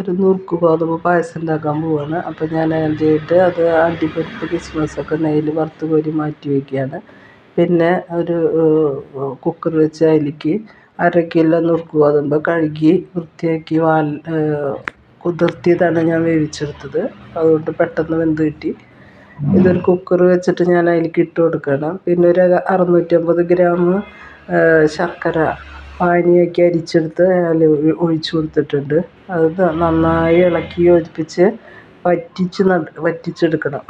ഒരു നുറുക്ക് ഗോതമ്പ് പായസം ഉണ്ടാക്കാൻ പോവാണ്. അപ്പോൾ ഞാൻ ആദ്യമായിട്ട് അത് അണ്ടിപ്പരിപ്പ് കിസ്മസൊക്കെ നെയ്യിൽ വറുത്ത് കോരി മാറ്റി വയ്ക്കുകയാണ് പിന്നെ ഒരു കുക്കർ വെച്ച് അതിലേക്ക് അര കിലോ നുറുക്ക് ഗോതമ്പ് കഴുകി വൃത്തിയാക്കി വാൽ കുതിർത്തിയതാണ് ഞാൻ വേവിച്ചെടുത്തത്. അതുകൊണ്ട് പെട്ടെന്ന് വെന്ത് കിട്ടി. ഇതൊരു കുക്കർ വെച്ചിട്ട് ഞാൻ അതിലേക്ക് ഇട്ട് കൊടുക്കണം. പിന്നെ ഒരു അറുന്നൂറ്റമ്പത് ഗ്രാം ശർക്കര പാനിയാക്കി അരിച്ചെടുത്ത് അതിൽ ഒഴിച്ചു കൊടുത്തിട്ടുണ്ട്. അത് നന്നായി ഇളക്കി യോജിപ്പിച്ച് വറ്റിച്ച് വറ്റിച്ചെടുക്കണം.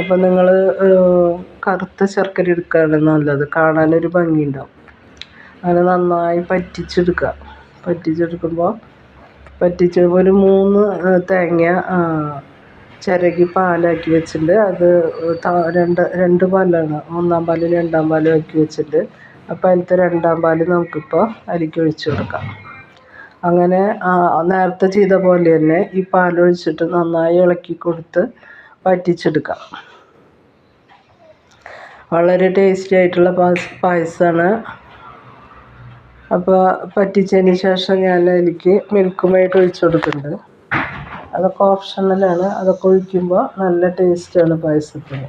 അപ്പോൾ നിങ്ങൾ കറുത്ത ശർക്കര എടുക്കുകയാണ് നല്ലത്. കാണാനൊരു ഭംഗിയുണ്ടാവും. അങ്ങനെ നന്നായി പറ്റിച്ചെടുക്കുക. പറ്റിച്ചെടുക്കുമ്പോൾ പറ്റിച്ച് ഒരു മൂന്ന് തേങ്ങ ചിരകി പാലാക്കി വെച്ചിട്ടുണ്ട്. അത് രണ്ട് രണ്ട് പാലാണ്. ഒന്നാം പാലും രണ്ടാം പാലും ആക്കി വെച്ചിട്ടുണ്ട്. അപ്പോൾ അതിലത്തെ രണ്ടാം പാൽ നമുക്കിപ്പോൾ അതിലേക്ക് ഒഴിച്ച് കൊടുക്കാം. അങ്ങനെ നേരത്തെ ചെയ്ത പോലെ തന്നെ ഈ പാലൊഴിച്ചിട്ട് നന്നായി ഇളക്കി കൊടുത്ത് വറ്റിച്ചെടുക്കാം. വളരെ ടേസ്റ്റി ആയിട്ടുള്ള പായസമാണ് അപ്പോൾ പറ്റിച്ചതിന് ശേഷം ഞാൻ അതിലേക്ക് മിൽക്കുമായിട്ട് ഒഴിച്ചു ഒഴിച്ച് കൊടുക്കുന്നുണ്ട്. അതൊക്കെ ഓപ്ഷണലാണ് അതൊക്കെ ഒഴിക്കുമ്പോൾ നല്ല ടേസ്റ്റാണ് പായസത്തിന്.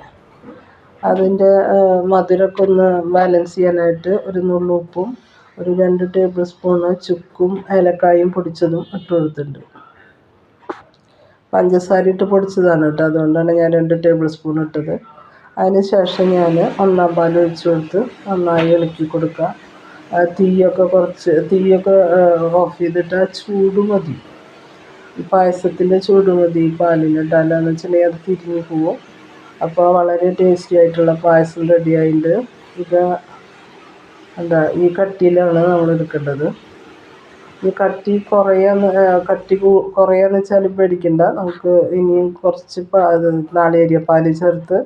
അതിന്റെ മധുരമൊക്കെ ഒന്ന് ബാലൻസ് ചെയ്യാനായിട്ട് ഒരു നുള്ളു ഉപ്പും ഒരു രണ്ട് ടേബിൾ സ്പൂണ് ചുക്കും ഏലക്കായും പൊടിച്ചതും ഇട്ട് കൊടുത്തിട്ടുണ്ട്. പഞ്ചസാര ഇട്ട് പൊടിച്ചതാണ് കേട്ടോ അതുകൊണ്ടാണ് ഞാൻ രണ്ട് ടേബിൾ സ്പൂൺ ഇട്ടത്. അതിന് ശേഷം ഞാൻ ഒന്നാം പാൽ ഒഴിച്ച് കൊടുത്ത് നന്നായി ഇളക്കി കൊടുക്കുക. തീയൊക്കെ കുറച്ച് തീയൊക്കെ ഓഫ് ചെയ്തിട്ട് ആ ചൂട് മതി. പായസത്തിന്റെ ചൂട് മതി പാലിനിട്ടാലെന്ന് വെച്ചിട്ടുണ്ടെങ്കിൽ അത് തിരിഞ്ഞ് പോവും. അപ്പോൾ വളരെ ടേസ്റ്റി ആയിട്ടുള്ള പായസം റെഡിയായിട്ടുണ്ട് ഇത് എന്താ ഈ കട്ടിയിലാണ് നമ്മൾ എടുക്കേണ്ടത്. ഈ കട്ടി കുറയാന്ന് കട്ടി കുറയാന്ന് വെച്ചാൽ പേടിക്കണ്ട. നമുക്ക് ഇനിയും കുറച്ച് നാളികേര പാൽ ചേർത്ത്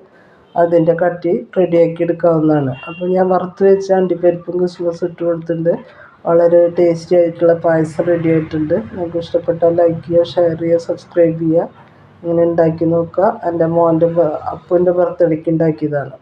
അതിന്റെ കട്ടി റെഡിയാക്കി എടുക്കാവുന്നതാണ്. അപ്പോൾ ഞാൻ വറുത്ത് വെച്ച അണ്ടിപ്പരിപ്പും കിസ്മിസ് ഇട്ട് കൊടുത്തിട്ടുണ്ട്. വളരെ ടേസ്റ്റി ആയിട്ടുള്ള പായസം റെഡി ആയിട്ടുണ്ട്. നിങ്ങൾക്ക് ഇഷ്ടപ്പെട്ടാൽ ലൈക്ക് ചെയ്യുക ഷെയർ ചെയ്യുക സബ്സ്ക്രൈബ് ചെയ്യുക. ഇങ്ങനെ ഉണ്ടാക്കി നോക്കുക. എന്റെ മോന്റെ അപ്പൂന്റെ ബർത്ത്ഡേക്ക് ഉണ്ടാക്കിയതാണ്.